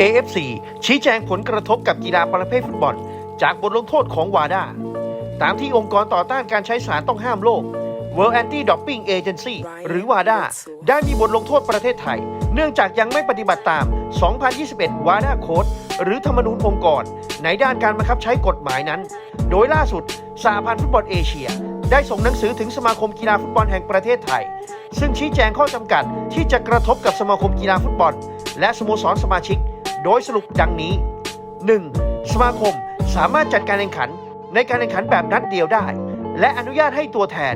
AFC ชี้แจงผลกระทบกับกีฬาประเภทฟุตบอล จากบทลงโทษของวาดาตามที่องค์กรต่อต้านการใช้สารต้องห้ามโลก World Anti-Doping Agency หรือวาดาได้มีบทลงโทษประเทศไทย เนื่องจากยังไม่ปฏิบัติตาม 2021 วาดาโค้ดหรือธรรมนูญองค์กร ในด้านการบังคับใช้กฎหมายนั้น โดยล่าสุดสหพันธ์ฟุตบอลเอเชีย ได้ส่งหนังสือถึงสมาคมกีฬาฟุตบอลแห่งประเทศไทย ซึ่งชี้แจงข้อจำกัดที่จะกระทบกับสมาคมกีฬาฟุตบอล และสโมสรสมาชิก โดยสรุปดังนี้ 1. สมาคมสามารถจัดการแข่งขันในการแข่งขันแบบนัดเดียวได้ และอนุญาตให้ตัวแทน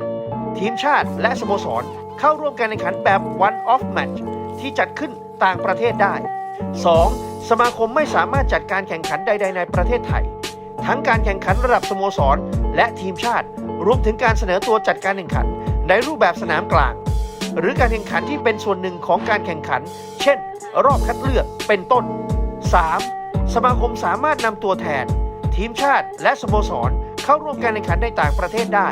ทีมชาติและสโมสร เข้าร่วมการแข่งขันแบบ one off match ที่จัดขึ้นต่างประเทศได้ 2. สมาคมไม่สามารถจัดการแข่งขันใด ๆ ในประเทศไทย ทั้งการแข่งขันระดับสโมสร และทีมชาติ รวมถึงการเสนอตัวจัดการแข่งขันในรูปแบบสนามกลาง หรือการแข่งขันที่เป็นส่วนหนึ่งของการแข่งขัน เช่น รอบคัดเลือกเป็นต้น 3. สมาคมสามารถนำตัวแทน ทีมชาติและสโมสร เข้าร่วมการแข่งขันในต่างประเทศได้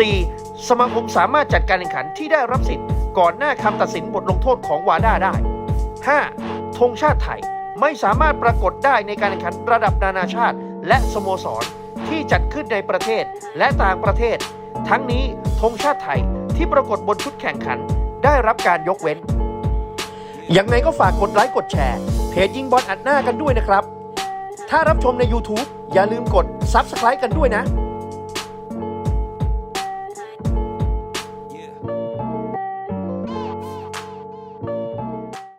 4. สมาคมสามารถจัดการแข่งขันที่ได้รับสิทธิ์ ก่อนหน้าคำตัดสินบทลงโทษของวาด้าได้ 5. ธงชาติไทยไม่สามารถปรากฏได้ในการแข่งขันระดับนานาชาติ และสโมสร ที่จัดขึ้นในประเทศและต่างประเทศ ทั้งนี้ธงชาติไทยที่ปรากฏบนชุดแข่งขัน ได้รับการยกเว้น ยังไงก็ฝากกดไลค์กดแชร์ เพจยิงบอลอัดหน้ากันด้วยนะครับ ถ้ารับชมใน YouTube อย่าลืมกด Subscribe กันด้วยนะ